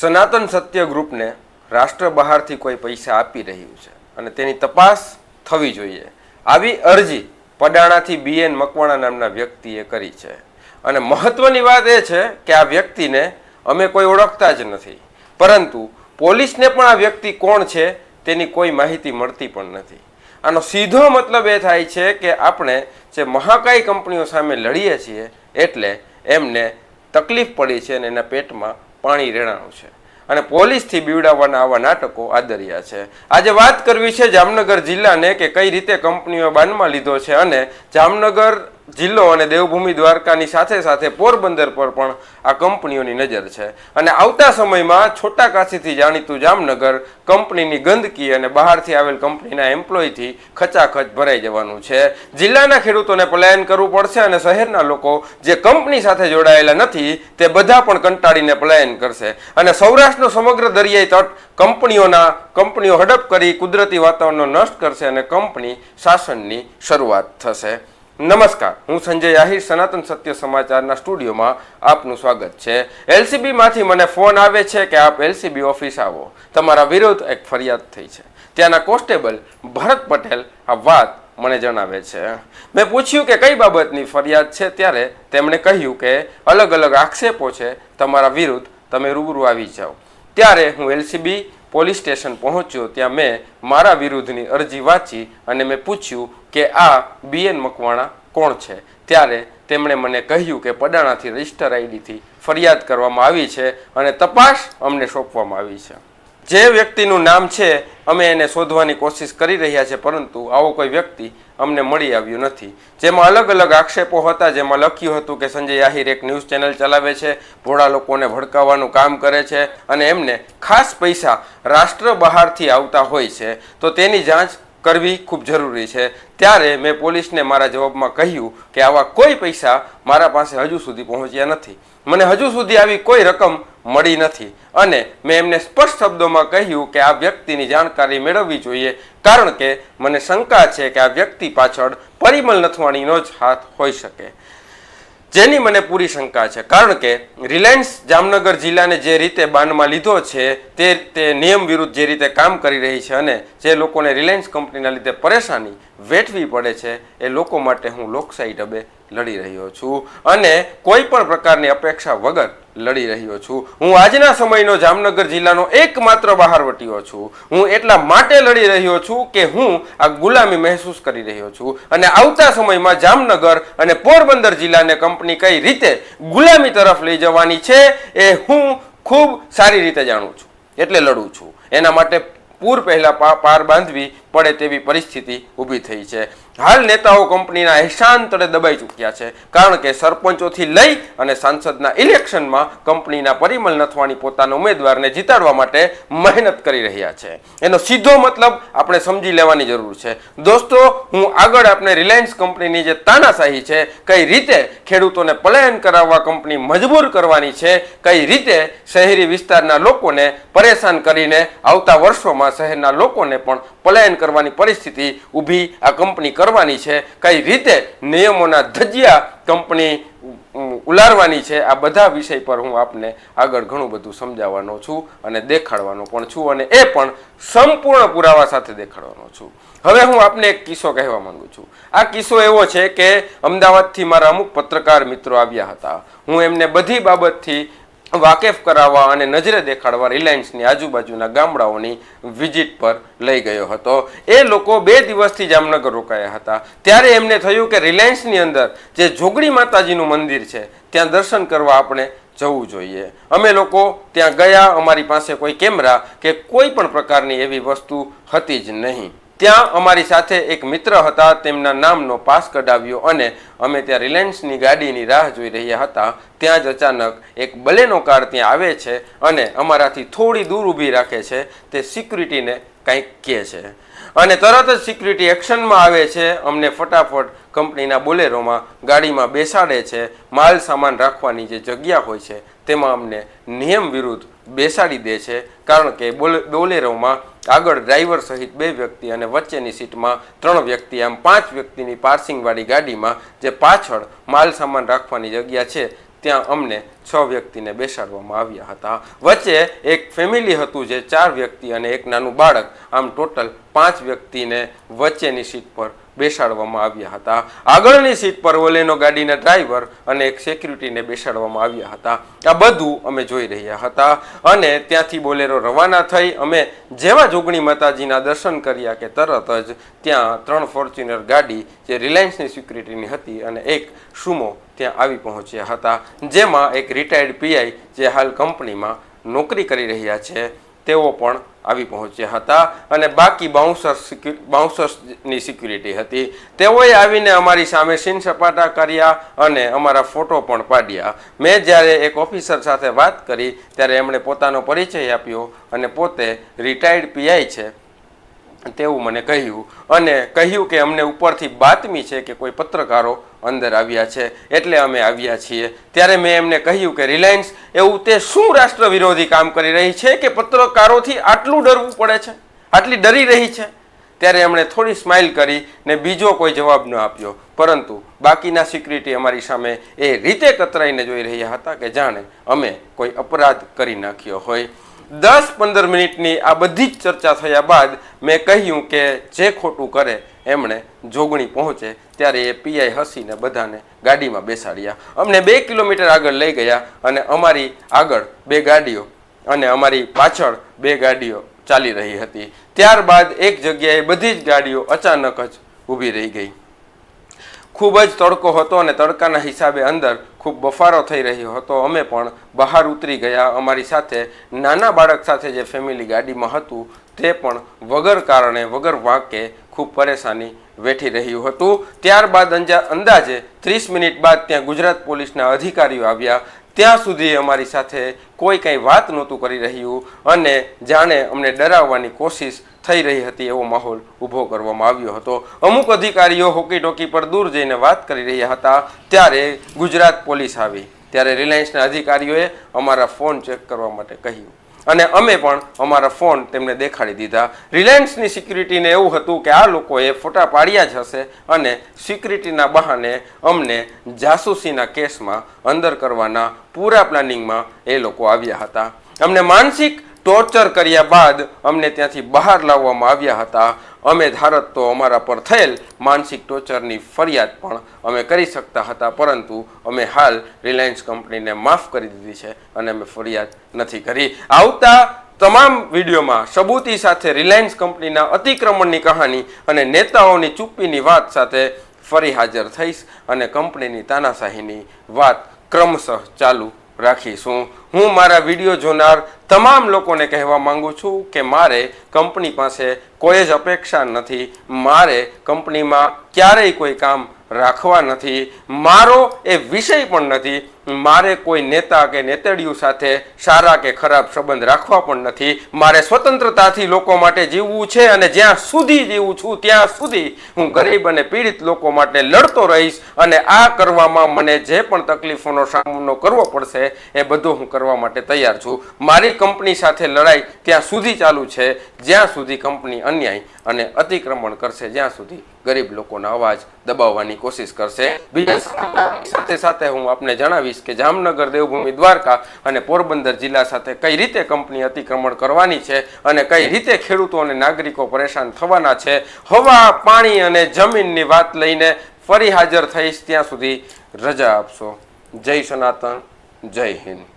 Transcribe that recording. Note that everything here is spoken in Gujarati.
સનાતન સત્ય ગ્રુપને રાષ્ટ્ર બહારથી કોઈ પૈસા આપી રહ્યું છે અને તેની તપાસ થવી જોઈએ. આવી અરજી પડાણાથી બીએન મકવાણા નામના વ્યક્તિએ કરી છે. અને મહત્વની વાત એ છે કે આ વ્યક્તિને અમે કોઈ ઓળખતા જ નથી. પરંતુ પોલીસને પણ આ વ્યક્તિ કોણ છે તેની કોઈ માહિતી મળતી પણ નથી. આનો સીધો મતલબ એ થાય છે કે આપણે જે મહાકાય કંપનીઓ સામે લડીએ છીએ એટલે એમને તકલીફ પડી છે અને એના પેટમાં પાણી રેડાણું છે. અને પોલીસથી બીવડાવવાના આવા નાટકો આદર્યા છે. આજે વાત કરવી છે જામનગર જિલ્લાને કે કઈ રીતે કંપનીઓ બાનમાં લીધો છે અને જામનગર જિલ્લો અને દેવભૂમિ દ્વારકાની સાથે સાથે પોરબંદર પર પણ આ કંપનીઓની નજર છે. અને આવતા સમયમાં છોટા કાશીથી જાણીતું જામનગર કંપનીની ગંદકી અને બહારથી આવેલ કંપનીના એમ્પ્લોયથી ખચાખચ ભરાઈ જવાનું છે. જિલ્લાના ખેડૂતોને પલાયન કરવું પડશે અને શહેરના લોકો જે કંપની સાથે જોડાયેલા નથી તે બધા પણ કંટાળીને પલાયન કરશે. અને સૌરાષ્ટ્રનો સમગ્ર દરિયાઈ તટ કંપનીઓના કંપનીઓ હડપ કરી કુદરતી વાતાવરણનો નષ્ટ કરશે અને કંપની શાસનની શરૂઆત થશે. નમસ્કાર, હું સંજય આહિર, સનાતન સત્ય સમાચારના સ્ટુડિયોમાં આપનું સ્વાગત છે. એલસીબીમાંથી મને ફોન આવે છે કે આપ એલસીબી ઓફિસ આવો. તમારા વિરુદ્ધ એક ફરિયાદ થઈ છે. ત્યાંના કોન્સ્ટેબલ ભરત પટેલ આ વાત મને જણાવે છે. મેં પૂછ્યું કે કઈ બાબતની ફરિયાદ છે, ત્યારે તેમણે કહ્યું કે અલગ અલગ આક્ષેપો છે, તમારા વિરુદ્ધ તમે રૂબરૂ આવી જાઓ. ત્યારે હું એલસીબી પોલીસ સ્ટેશન પહોંચ્યો ત્યાં મેં મારા વિરુદ્ધની અરજી વાંચી અને મેં પૂછ્યું કે આ બીએન મકવાણા કોણ છે? ત્યારે તેમણે મને કહ્યું કે પડાણાથી રજિસ્ટર આઈડીથી ફરિયાદ કરવામાં આવી છે અને તપાસ અમને સોંપવામાં આવી છે. જે વ્યક્તિનું નામ છે, અમે એને શોધવાની કોશિશ કરી રહ્યા છે પરંતુ આવો કોઈ વ્યક્તિ અમને મળી આવ્યું નથી. જેમાં અલગ અલગ આક્ષેપો હતા, જેમાં લખ્યું હતું કે સંજય આહિર એક ન્યૂઝ ચેનલ ચલાવે છે, ભોળા લોકોને ભડકાવવાનું કામ કરે છે અને એમને ખાસ પૈસા રાષ્ટ્ર બહારથી આવતા હોય છે. તો તેની જાંચ કરવી ખૂબ જરૂરી છે. ત્યારે મેં પોલીસને મારા જવાબમાં કહ્યું કે આવા કોઈ પૈસા મારા પાસે હજુ સુધી પહોંચ્યા નથી. મને હજુ સુધી આવી કોઈ રકમ મળી નથી. અને મેં એમને સ્પષ્ટ શબ્દોમાં કહ્યું કે આ વ્યક્તિની જાણકારી મેળવવી જોઈએ, કારણ કે મને શંકા છે કે આ વ્યક્તિ પાછળ પરિમલ નથવાણીનો જ હાથ હોઈ શકે. જેની મને પૂરી શંકા છે. કારણ કે રિલાયન્સ જામનગર જિલ્લાને જે રીતે બાનમાં લીધો છે, તે તે નિયમ વિરુદ્ધ જે રીતે કામ કરી રહી છે અને જે લોકોને રિલાયન્સ કંપનીના લીધે પરેશાની વેઠવી પડે છે, એ લોકો માટે હું લોકશાહી ઢબે લડી રહ્યો છું. અને કોઈ પણ પ્રકારની અપેક્ષા વગર લડી રહ્યો છું. હું આજના સમયનો જામનગર જિલ્લાનો એકમાત્ર બહારવટીયો છું. હું એટલા માટે લડી રહ્યો છું કે હું આ ગુલામી મહેસૂસ કરી રહ્યો છું. અને આવતા સમયમાં જામનગર અને પોરબંદર જિલ્લાને કંપની કઈ રીતે ગુલામી તરફ લઈ જવાની છે એ હું ખૂબ સારી રીતે જાણું છું. એટલે લડું છું. એના માટે પૂર પહેલાં પાર બાંધવી પડે તેવી પરિસ્થિતિ ઊભી થઈ છે. હાલ નેતાઓ કંપનીના એહસાન તળે દબાઈ ચૂક્યા છે. કારણ કે સરપંચોથી લઈ અને સાંસદના ઇલેક્શનમાં કંપનીના પરિમલ નથવાણી પોતાના ઉમેદવારને જીતાડવા માટે મહેનત કરી રહ્યા છે. એનો સીધો મતલબ આપણે સમજી લેવાની જરૂર છે. દોસ્તો, હું આગળ આપણે રિલાયન્સ કંપનીની જે તાનાશાહી છે, કઈ રીતે ખેડૂતોને પલાયન કરાવવા કંપની મજબૂર કરવાની છે, કઈ રીતે શહેરી વિસ્તારના લોકોને પરેશાન કરીને આવતા વર્ષોમાં શહેરના લોકોને પણ પલાયન કરવાની પરિસ્થિતિ ઊભી આ કંપની કરવાની છે, કઈ રીતે નિયમોના ધજિયા કંપની ઉલારવાની છે, આ બધા વિષય પર હું આપને આગળ ઘણું બધું સમજાવવાનો છું અને દેખાડવાનો પણ છું અને એ પણ સંપૂર્ણ પુરાવા સાથે દેખાડવાનો છું. હવે હું આપને એક કિસ્સો કહેવા માંગુ છું. આ કિસ્સો એવો છે કે અમદાવાદથી મારા અમુક પત્રકાર મિત્રો આવ્યા હતા. હું એમને બધી બાબતથી વાકેફ કરાવવા અને નજરે દેખાડવા રિલાયન્સની આજુબાજુના ગામડાઓની વિઝિટ પર લઈ ગયો હતો. એ લોકો બે દિવસથી જામનગર રોકાયા હતા. ત્યારે એમને થયું કે રિલાયન્સની અંદર જે જોગણી માતાજીનું મંદિર છે, ત્યાં દર્શન કરવા આપણે જવું જોઈએ. અમે લોકો ત્યાં ગયા, અમારી પાસે કોઈ કેમેરા કે કોઈ પણ પ્રકારની એવી વસ્તુ હતી જ નહીં. ત્યાં અમારી સાથે એક મિત્ર હતા, તેમના નામનો પાસ કઢાવ્યો અને અમે ત્યાં રિલાયન્સની ગાડીની રાહ જોઈ રહ્યા હતા. ત્યાં જ અચાનક એક બલેનો કાર ત્યાં આવે છે અને અમારાથી થોડી દૂર ઊભી રાખે છે. તે સિક્યુરિટીને કંઈક કહે છે. અને તરત જ સિક્યુરિટી એક્શનમાં આવે છે. અમને ફટાફટ કંપનીના બોલેરોમાં ગાડીમાં બેસાડે છે. માલ સામાન રાખવાની જે જગ્યા હોય છે, તેમાં અમને નિયમ વિરુદ્ધ બેસાડી દે છે. કારણ કે બોલે બોલેરોમાં આગળ ડ્રાઈવર સહિત બે વ્યક્તિ અને વચ્ચેની સીટમાં ત્રણ વ્યક્તિ, આમ પાંચ વ્યક્તિની પાર્સિંગવાળી ગાડીમાં જે પાછળ માલ સામાન રાખવાની જગ્યા છે, ત્યાં અમને છ વ્યક્તિને બેસાડવામાં આવ્યા હતા. વચ્ચે એક ફેમિલી હતું જે ચાર વ્યક્તિ અને એક નાનું બાળક, આમ ટોટલ પાંચ વ્યક્તિને વચ્ચેની સીટ પર બેસાડવામાં આવ્યા હતા. આગળની સીટ પર ઓલેનો ગાડીના ડ્રાઈવર અને એક સેક્યુરિટીને બેસાડવામાં આવ્યા હતા. આ બધું અમે જોઈ રહ્યા હતા અને ત્યાંથી બોલેરો રવાના થઈ અમે જેવા જોગણી માતાજીના દર્શન કર્યા કે તરત જ ત્યાં ત્રણ ફોર્ચ્યુનર ગાડી જે રિલાયન્સની સિક્યુરિટીની હતી અને એક સુમો ત્યાં આવી પહોંચ્યા હતા, જેમાં એક રિટાયર્ડ પીઆઈ જે હાલ કંપનીમાં નોકરી કરી રહ્યા છે, તેઓ પણ આવી પહોંચ્યા હતા અને બાકી બાઉન્સર બાઉન્સર્સની સિક્યુરિટી હતી. તેઓએ આવીને અમારી સામે સીન સપાટા કર્યા અને અમારા ફોટો પણ પાડ્યા. મેં જ્યારે એક ઓફિસર સાથે વાત કરી, ત્યારે એમણે પોતાનો પરિચય આપ્યો અને પોતે રિટાયર્ડ પીઆઈ છે. તેવું મને કહ્યું. અને કહ્યું કે અમને ઉપરથી બાતમી છે કે કોઈ પત્રકારો અંદર આવ્યા છે. એટલે અમે આવ્યા છીએ. ત્યારે મેં એમને કહ્યું કે રિલાયન્સ, એવું તે શું રાષ્ટ્ર વિરોધી કામ કરી રહી છે કે પત્રકારોથી આટલું ડરવું પડે છે? આટલી ડરી રહી છે? ત્યારે એમણે થોડી સ્માઇલ કરી ને બીજો કોઈ જવાબ ન આપ્યો. પરંતુ બાકીના સિક્યુરિટી અમારી સામે એ રીતે કતરાઈને જોઈ રહ્યા હતા કે જાણે અમે કોઈ અપરાધ કરી નાખ્યો હોય. દસ પંદર મિનિટની આ બધી જ ચર્ચા થયા બાદ મેં કહ્યું કે જે ખોટું કરે એમણે જોગણી પહોંચે ત્યારે એ પીઆઈ હસીને બધાને ગાડીમાં બેસાડ્યા. અમને બે કિલોમીટર આગળ લઈ ગયા અને અમારી આગળ બે ગાડીઓ અને અમારી પાછળ બે ગાડીઓ ચાલી રહી હતી. ત્યારબાદ એક જગ્યાએ બધી જ ગાડીઓ અચાનક જ ઊભી રહી ગઈ. ખૂબ જ તડકો હતો અને તડકાના હિસાબે અંદર ખૂબ બફારો થઈ રહ્યો હતો. અમે પણ બહાર ઉતરી ગયા. અમારી સાથે નાના બાળક સાથે જે ફેમિલી ગાડીમાં હતું તે પણ વગર કારણે, વગર વાંકે ખૂબ પરેશાની વેઠી રહ્યું હતું. ત્યારબાદ અંજા, અંદાજે ત્રીસ મિનિટ બાદ ત્યાં ગુજરાત પોલીસના અધિકારીઓ આવ્યા. ત્યાં સુધી અમારી સાથે કોઈ કંઈ વાત નહોતું કરી રહ્યું અને જાણે અમને ડરાવવાની કોશિશ થઈ રહી હતી એવો માહોલ ઊભો કરવામાં આવ્યો હતો. અમુક અધિકારીઓ હોકી ટોકી પર દૂર જઈને વાત કરી રહ્યા હતા. ત્યારે ગુજરાત પોલીસ આવી. ત્યારે રિલાયન્સના અધિકારીઓએ અમારા ફોન ચેક કરવા માટે કહ્યું. અને અમે પણ અમારા ફોન તેમને દેખાડી દીધા. રિલાયન્સની સિક્યુરિટીને એવું હતું કે આ લોકોએ ફોટા પાડ્યા જ હશે અને સિક્યુરિટીના બહાને અમને જાસૂસીના કેસમાં અંદર કરવાના પૂરા પ્લાનિંગમાં એ લોકો આવ્યા હતા. અમને માનસિક ટોર્ચર કર્યા બાદ અમને ત્યાંથી બહાર લાવવામાં આવ્યા હતા. અમે ધારત તો અમારા પર થયેલ માનસિક ટોર્ચરની ફરિયાદ પણ અમે કરી શકતા હતા, પરંતુ અમે હાલ રિલાયન્સ કંપનીને માફ કરી દીધી છે અને અમે ફરિયાદ નથી કરી. આવતા તમામ વિડીયોમાં સબૂતી સાથે રિલાયન્સ કંપનીના અતિક્રમણની કહાની અને નેતાઓની ચૂપ્પીની વાત સાથે ફરી હાજર થઈશ અને કંપનીની તાનાશાહીની વાત ક્રમશઃ ચાલુ રાખીશું. હું મારા વીડિયો જોનાર તમામ લોકોને કહેવા માંગુ છું કે મારે કંપની પાસે કોઈ જ અપેક્ષા નથી. મારે કંપનીમાં ક્યારેય કોઈ કામ રાખવા નથી. મારો એ વિષય પણ નથી. મારે કોઈ નેતા કે નેતડીઓ સાથે સારા કે ખરાબ સંબંધ રાખવા પણ નથી. મારે સ્વતંત્રતાથી લોકો માટે જીવવું છે અને જ્યાં સુધી જીવું છું ત્યાં સુધી હું ગરીબ અને પીડિત લોકો માટે લડતો રહીશ અને આ કરવામાં મને જે પણ તકલીફોનો સામનો કરવો પડશે એ બધું હું કરવા માટે તૈયાર છું. મારી કંપની સાથે લડાઈ ત્યાં સુધી ચાલુ છે. જ્યાં સુધી કંપની અન્યાય અને અતિક્રમણ કરશે, જ્યાં સુધી ગરીબ લોકોના અવાજ દબાવવાની કોશિશ કરશે. બીજા સાથે સાથે હું આપને જણાવીશ કે જામનગર દેવભૂમિ દ્વારકા અને પોરબંદર જિલ્લા સાથે કઈ રીતે કંપની અતિક્રમણ કરવાની છે અને કઈ રીતે ખેડૂતો અને નાગરિકો પરેશાન થવાના છે, હવા, પાણી અને જમીનની વાત લઈને ફરી હાજર થઈશ ત્યાં સુધી રજા આપશો. જય સનાતન, જય હિન્દ.